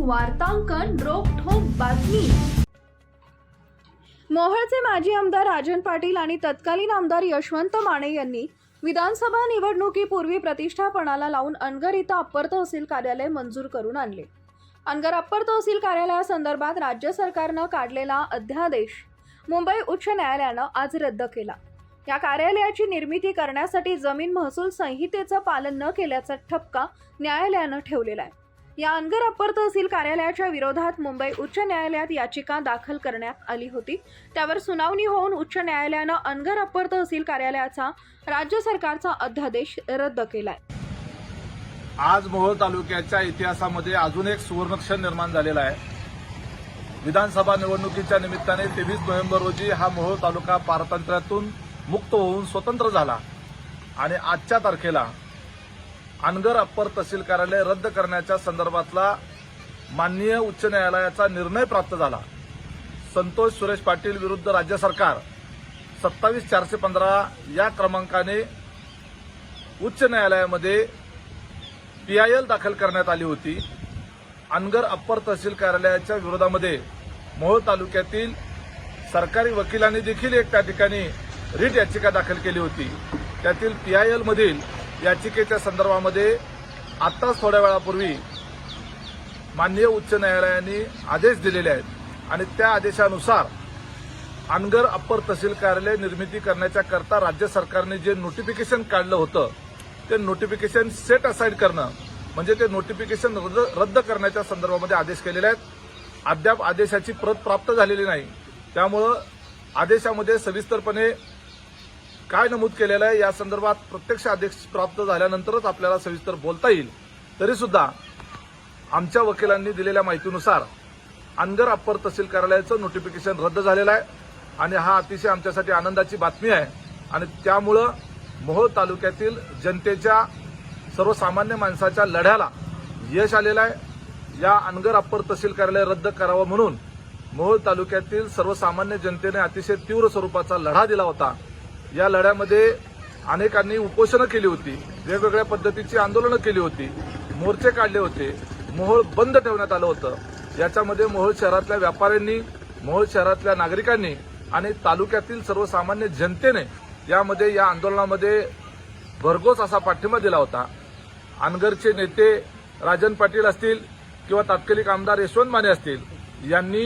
वार्तांकन रोखोक बातमी. मोहळचे माजी आमदार राजन पाटील आणि तत्कालीन आमदार यशवंत माने यांनी विधानसभा निवडणुकीपूर्वी प्रतिष्ठापणाला लावून अनगर इथं अप्पर तहसील कार्यालय मंजूर करून आणले. अनगर अप्पर तहसील कार्यालयासंदर्भात राज्य सरकारनं काढलेला अध्यादेश मुंबई उच्च न्यायालयानं आज रद्द केला. या कार्यालयाची निर्मिती करण्यासाठी जमीन महसूल संहितेचं पालन न केल्याचा ठपका न्यायालयानं ठेवलेला आहे. या अनगर अप्पर तहसील कार्यालयाच्या विरोधात मुंबई उच्च न्यायालयात याचिका दाखल करण्यात आली होती. त्यावर सुनावणी होऊन उच्च न्यायालयानं अनगर अप्पर तहसील कार्यालयाचा राज्य सरकारचा अध्यादेश रद्द केलाय. आज मोहोळ तालुक्याच्या इतिहासामध्ये अजून एक सुवर्णक्षण निर्माण झालेला आहे. विधानसभा निवडणुकीच्या निमित्ताने तेवीस नोव्हेंबर रोजी हा मोहोळ तालुका पारतंत्र्यातून मुक्त होऊन स्वतंत्र झाला आणि आजच्या तारखेला अनगर अप्पर तहसील कार्यालय रद्द करण्याच्या संदर्भातला माननीय उच्च न्यायालयाचा निर्णय प्राप्त झाला. संतोष सुरेश पाटील विरुद्ध राज्य सरकार सत्तावीस चारशे पंधरा या क्रमांकाने उच्च न्यायालयामध्ये पीआयएल दाखल करण्यात आली होती. अनगर अप्पर तहसील कार्यालयाच्या विरोधामध्ये मोहोळ तालुक्यातील सरकारी वकिलांनी देखील एक त्या ठिकाणी रिट याचिका दाखल केली होती. त्यातील पीआयएलमधील मधील याचिकेच्या संदर्भामध्ये आत्ताच थोड्या वेळापूर्वी माननीय उच्च न्यायालयाने आदेश दिलेले आहेत आणि त्या आदेशानुसार अनगर अप्पर तहसील कार्यालय निर्मिती करण्याच्या करता राज्य सरकारने जे नोटिफिकेशन काढलं होतं ते नोटिफिकेशन सेट असाईड करणं म्हणजे ते नोटिफिकेशन रद्द रद्द करण्याच्या संदर्भामध्ये आदेश केलेले आहेत. अद्याप आदेशाची प्रत प्राप्त झालेली नाही. त्यामुळं आदेशामध्ये सविस्तरपणे काय नमूद केलेलं आहे या संदर्भात प्रत्यक्ष आदेश प्राप्त झाल्यानंतरच आपल्याला सविस्तर बोलता येईल. तरी सुद्धा आमच्या वकिलांनी दिलेल्या माहितीनुसार अनगर अप्पर तहसील कार्यालयाचं नोटिफिकेशन रद्द झालेलं आहे आणि हा अतिशय आमच्यासाठी आनंदाची बातमी आहे आणि त्यामुळं मोहोळ तालुक्यातील जनतेच्या सर्वसामान्य माणसाच्या लढ्याला यश आलेलं आहे. या अनगर अप्पर तहसील कार्यालय रद्द करावं म्हणून मोहोळ तालुक्यातील सर्वसामान्य जनतेने अतिशय तीव्र स्वरूपाचा लढा दिला होता. या लढ्यामध्ये अनेकांनी उपोषणं केली होती वेगवेगळ्या पद्धतीची आंदोलनं केली होती मोर्चे काढले होते मोहोळ बंद ठेवण्यात आलं होतं. याच्यामध्ये मोहोळ शहरातल्या व्यापाऱ्यांनी मोहोळ शहरातल्या नागरिकांनी आणि तालुक्यातील सर्वसामान्य जनतेने यामध्ये या आंदोलनामध्ये भरघोस असा पाठिंबा दिला होता. अनगरचे नेते राजन पाटील असतील किंवा तात्कालिक आमदार यशवंत माने असतील यांनी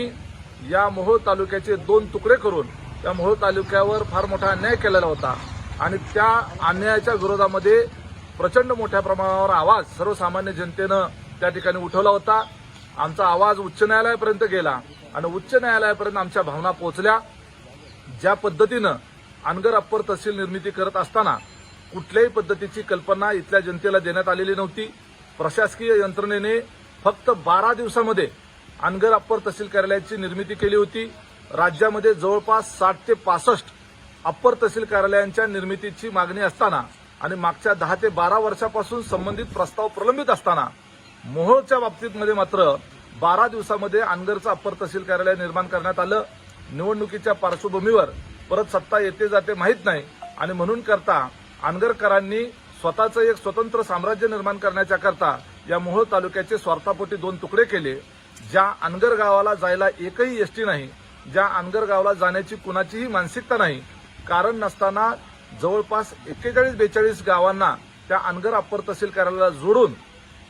या मोहोळ तालुक्याचे दोन तुकडे करून त्या मोहोळ तालुक्यावर फार मोठा अन्याय केलेला होता. आणि त्या अन्यायाच्या विरोधामध्ये प्रचंड मोठ्या प्रमाणावर आवाज सर्वसामान्य जनतेनं त्या ठिकाणी उठवला होता. आमचा आवाज उच्च न्यायालयापर्यंत गेला आणि उच्च न्यायालयापर्यंत आमच्या भावना पोहोचल्या. ज्या पद्धतीनं अनगर अप्पर तहसील निर्मिती करत असताना कुठल्याही पद्धतीची कल्पना इथल्या जनतेला देण्यात आलेली नव्हती. प्रशासकीय यंत्रणेने फक्त बारा दिवसामध्ये अनगर अप्पर तहसील कार्यालयाची निर्मिती केली होती. राज्यामध्ये जवळपास साठ ते पासष्ट अप्पर तहसील कार्यालयांच्या निर्मितीची मागणी असताना आणि मागच्या दहा ते बारा वर्षापासून संबंधित प्रस्ताव प्रलंबित असताना मोहोळच्या बाबतीतमध्ये मात्र बारा दिवसामध्ये अनगरचं अप्पर तहसील कार्यालय निर्माण करण्यात आलं. निवडणुकीच्या पार्श्वभूमीवर परत सत्ता येते जाते माहीत नाही आणि म्हणून करता अनगरकरांनी स्वतःचं एक स्वतंत्र साम्राज्य निर्माण करण्याच्या करता या मोहोळ तालुक्याचे स्वार्थापोटी दोन तुकडे केले ज्या अनगर गावाला जायला एकही एसटी नाही. ज्या अनगर गावाला जाण्याची कुणाचीही मानसिकता नाही कारण नसताना जवळपास एक्केचाळीस बेचाळीस गावांना त्या अनगर अप्पर तहसील कार्यालयाला जोडून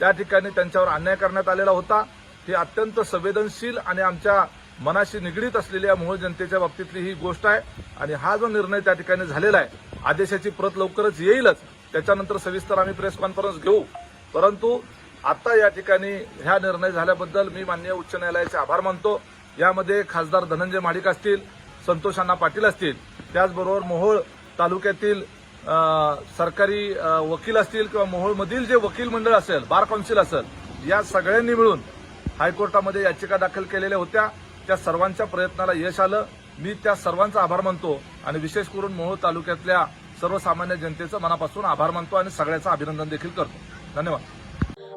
त्या ठिकाणी त्यांच्यावर अन्याय करण्यात आलेला होता. ही अत्यंत संवेदनशील आणि आमच्या मनाशी निगडीत असलेल्या मूळ जनतेच्या बाबतीतली ही गोष्ट आहे. आणि हा जो निर्णय त्या ठिकाणी झालेला आहे आदेशाची प्रत लवकरच येईलच. त्याच्यानंतर सविस्तर आम्ही प्रेस कॉन्फरन्स घेऊ. परंतु आता या ठिकाणी ह्या निर्णय झाल्याबद्दल मी माननीय उच्च न्यायालयाचे आभार मानतो. यामध्ये खासदार धनंजय महाडिक असतील संतोष अण्णा पाटील असतील. त्याचबरोबर मोहोळ तालुक्यातील सरकारी वकील असतील किंवा मोहोळमधील जे वकील मंडळ असेल बार काउन्सिल असेल या सगळ्यांनी मिळून हायकोर्टामध्ये याचिका दाखल केलेल्या होत्या. त्या सर्वांच्या प्रयत्नाला यश आलं. मी त्या सर्वांचा आभार मानतो आणि विशेष करून मोहोळ तालुक्यातल्या सर्वसामान्य जनतेचं मनापासून आभार मानतो आणि सगळ्याचं अभिनंदन देखील करतो. धन्यवाद.